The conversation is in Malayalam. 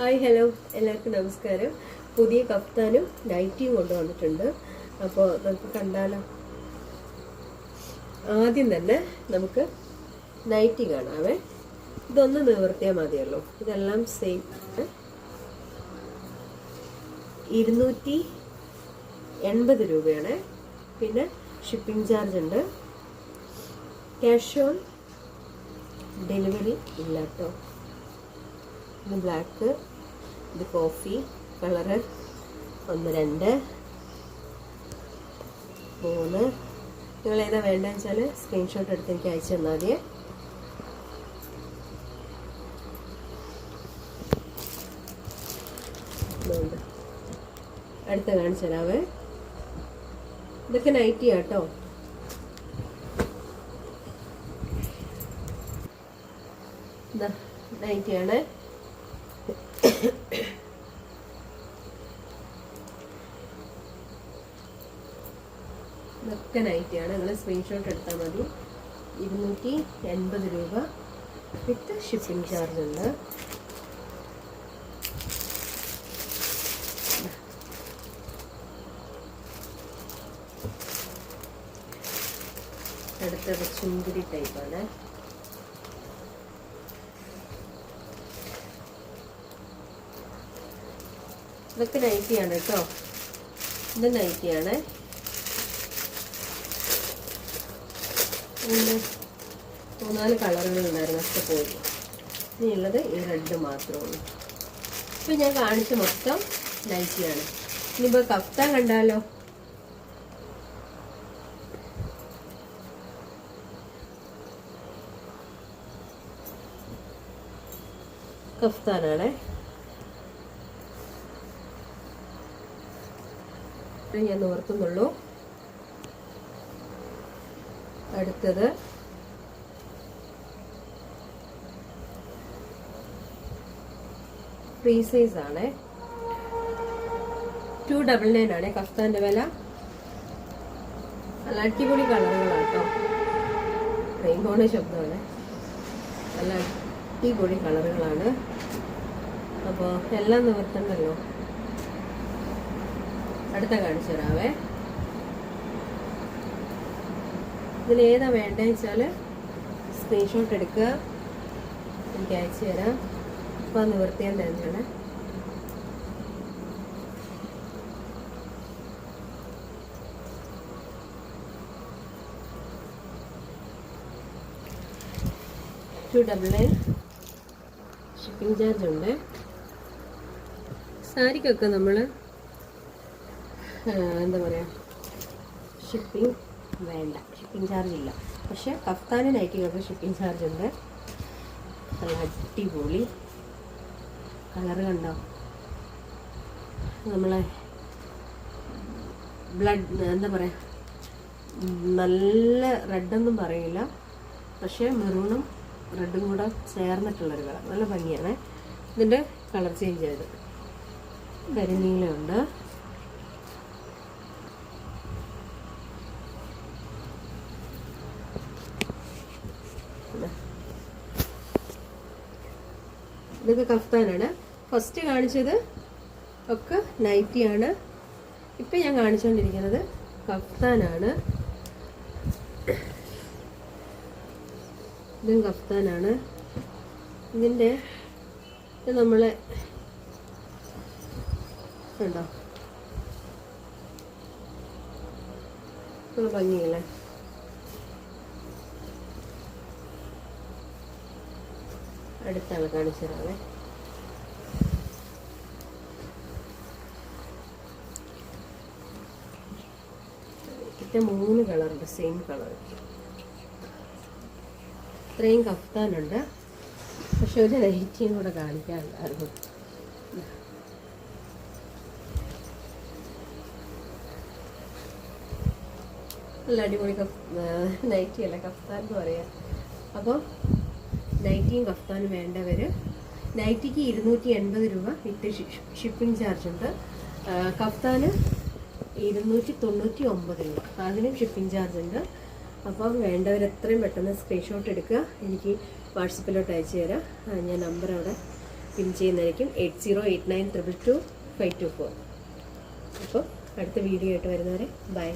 Hi hello. എല്ലാവർക്കും നമസ്കാരം. പുതിയ കഫ്താനും നൈറ്റിയും കൊണ്ടുവന്നിട്ടുണ്ട്. അപ്പോൾ നമുക്ക് കണ്ടാലോ? ആദ്യം തന്നെ നമുക്ക് നൈറ്റി കാണാവേ. ഇതൊന്ന് നിവർത്തിയാൽ മതിയല്ലോ. ഇതെല്ലാം സെയിം ഇരുന്നൂറ്റി എൺപത് രൂപയാണ്. പിന്നെ ഷിപ്പിംഗ് ചാർജ് ഉണ്ട്. ക്യാഷ് ഓൺ ഡെലിവറി ഇല്ല കേട്ടോ ഇത് ബ്ലാക്ക് ഇത് കോഫി കളറ് ഒന്ന് രണ്ട് മൂന്ന്. നിങ്ങൾ ഏതാ വേണ്ടതെന്ന് വെച്ചാൽ സ്ക്രീൻഷോട്ട് എടുത്ത് എനിക്ക് അയച്ചു തന്നാൽ മതിയേ അടുത്ത കാണിച്ചു തരാവേ. ഇതൊക്കെ നൈറ്റി ആട്ടോ നൈറ്റിയാണ് ഇതൊക്കെ നൈറ്റിയാണ് നിങ്ങൾ സ്ക്രീൻഷോട്ട് എടുത്താൽ മതി. ഇരുന്നൂറ്റി എൺപത് രൂപ വിത്ത് ഷിപ്പിംഗ് ചാർജ് ഉണ്ട്. അടുത്തത് ചുന്തിരി ടൈപ്പാണ് ഇതൊക്കെ നൈറ്റിയാണ് കേട്ടോ. ഇത് നൈറ്റിയാണ്. മൂന്നാൽ കളറുകൾ ഉണ്ടായിരുന്നു. ഒക്കെ പോയി. ഇനിയുള്ളത് ഈ റെഡ് മാത്രമേ ഉള്ളൂ. ഇപ്പം ഞാൻ കാണിച്ച മൊത്തം നൈറ്റിയാണ്. ഇനിയിപ്പോൾ കഫ്ത കണ്ടാലോ? കഫ്താനാണേ. ഇത് ഞാൻ ഓർക്കുന്നുള്ളൂ. അടുത്തത്. ഫ്രീ സൈസ് ആണ്. ടു ഡബിൾ നയൻ ആണ് കഫ്താന്റെ വില. നല്ല അടിപൊളി കളറുകളാണ് കേട്ടോ റെയിൻബോണ ശബ്ദമാണ്. നല്ല അടിപൊളി കളറുകളാണ്. അപ്പോൾ എല്ലാം നിവർത്തണ്ടല്ലോ. അടുത്ത കാണിച്ചു തരാവേ. ഇതിലേതാ ഏതാ വേണ്ടതെന്ന് വെച്ചാൽ സ്ക്രീൻഷോട്ട് എടുക്കുക. എനിക്ക് അയച്ചു തരാം. അപ്പോൾ നിവർത്തിയാൻ തരുന്നതാണ് two double nine shipping charge ഉണ്ട്. സാരിക്കൊക്കെ നമ്മൾ എന്താ പറയുക ഷിപ്പിംഗ് വേണ്ട. ഷിപ്പിംഗ് ചാർജ് ഇല്ല. പക്ഷേ കഫ്താന് നൈറ്റിക്കൊക്കെ ഷിപ്പിംഗ് ചാർജ് ഉണ്ട്. നല്ല അടിപൊളി കളറ് കണ്ടോ? നമ്മളെ ബ്ലഡ് എന്താ പറയുക നല്ല റെഡൊന്നും പറയില്ല. പക്ഷേ മെറൂണും റെഡും കൂടെ ചേർന്നിട്ടുള്ളൊരു കളർ നല്ല ഭംഗിയാണ്. ഇതിന്റെ കളർ ചേഞ്ച് ചെയ്ത് കരിനീലമുണ്ട് ഇതൊക്കെ കഫ്താനാണ്. ഫസ്റ്റ് കാണിച്ചത് ഒക്കെ നൈറ്റിയാണ്. ഇപ്പം ഞാൻ കാണിച്ചുകൊണ്ടിരിക്കുന്നത് കഫ്താനാണ്. ഇതും കഫ്താനാണ്. ഇതിന്റെ ഇത് നമ്മളെ ഉണ്ടോ ഭംഗിയല്ലേ? അടുത്ത ആൾ കാണിച്ചു ഇതിന്റെ മൂന്ന് കളറുണ്ട് സെയിം കളർ. ഇത്രയും കഫ്താനുണ്ട്. പക്ഷെ ഒരു റേറ്റിയും കൂടെ കാണിക്കാനുണ്ടായിരുന്നു. നല്ല അടിപൊളി കഫ് നൈറ്റിയല്ല കഫ്താൻ എന്ന് പറയാം. അപ്പോൾ നൈറ്റിയും കഫ്താനും വേണ്ടവർ നൈറ്റിക്ക് ഇരുന്നൂറ്റി എൺപത് രൂപ വിത്ത് ഷിപ്പിംഗ് ചാർജ് ഉണ്ട്. കഫ്താന് ഇരുന്നൂറ്റി തൊണ്ണൂറ്റി ഒമ്പത് രൂപ അതിനും ഷിപ്പിംഗ് ചാർജ് ഉണ്ട്. അപ്പം വേണ്ടവർ എത്രയും പെട്ടെന്ന് സ്ക്രീൻഷോട്ട് എടുക്കുക. എനിക്ക് വാട്സപ്പിലോട്ട് അയച്ചു തരാം. ഞാൻ നമ്പർ അവിടെ പിൻ ചെയ്യുന്നതായിരിക്കും. Eight zero eight nine triple two five two four. അപ്പോൾ അടുത്ത വീഡിയോ ആയിട്ട് വരുന്നവരെ ബൈ.